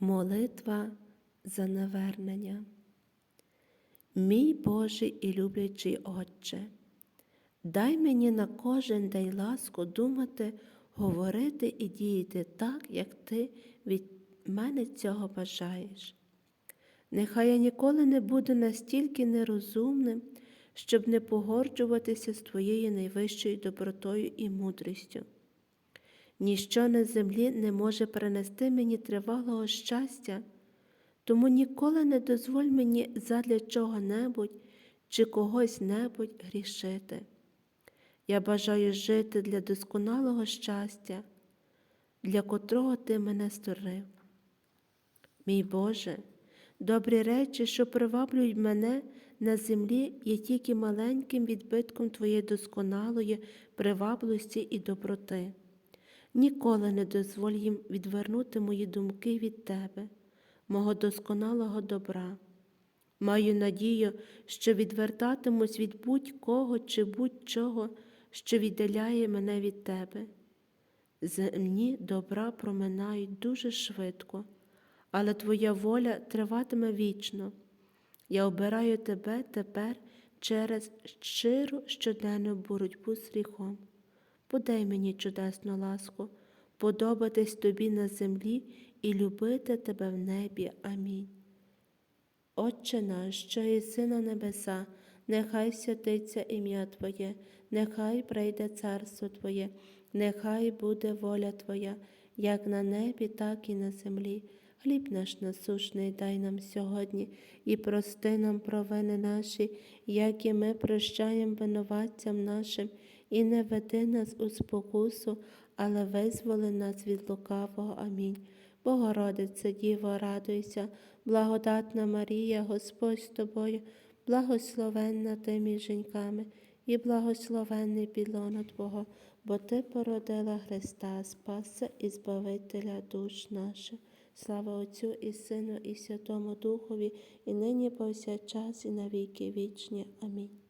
Молитва за навернення. Мій Божий і люблячий Отче, дай мені на кожен день ласку думати, говорити і діяти так, як Ти від мене цього бажаєш. Нехай я ніколи не буду настільки нерозумним, щоб не погорджуватися з Твоєю найвищою добротою і мудрістю. Ніщо на землі не може принести мені тривалого щастя, тому ніколи не дозволь мені задля чого-небудь чи когось небудь грішити. Я бажаю жити для досконалого щастя, для котрого ти мене створив. Мій Боже, добрі речі, що приваблюють мене на землі, є тільки маленьким відбитком Твоєї досконалої привабливості і доброти. Ніколи не дозволь їм відвернути мої думки від Тебе, мого досконалого добра. Маю надію, що відвертатимусь від будь-кого чи будь-чого, що віддаляє мене від Тебе. Земні добра проминають дуже швидко, але Твоя воля триватиме вічно. Я обираю Тебе тепер через щиру щоденну боротьбу з гріхом. Подай мені чудесну ласку, подобатись тобі на землі і любити тебе в небі. Амінь. Отче наш, що єси на небеса, нехай святиться ім'я Твоє, нехай прийде царство Твоє, нехай буде воля Твоя, як на небі, так і на землі. Хліб наш насушний дай нам сьогодні і прости нам провини наші, як і ми прощаємо винуватцям нашим, і не веди нас у спокусу, але визволи нас від лукавого. Амінь. Богородице, Діво, радуйся, благодатна Марія, Господь з тобою, благословенна ти між жінками, і благословенний підлона Твого, бо Ти породила Христа, Спаса і Збавителя душ наших. Слава Отцю і Сину, і Святому Духові, і нині повсякчас, і на віки вічні. Амінь.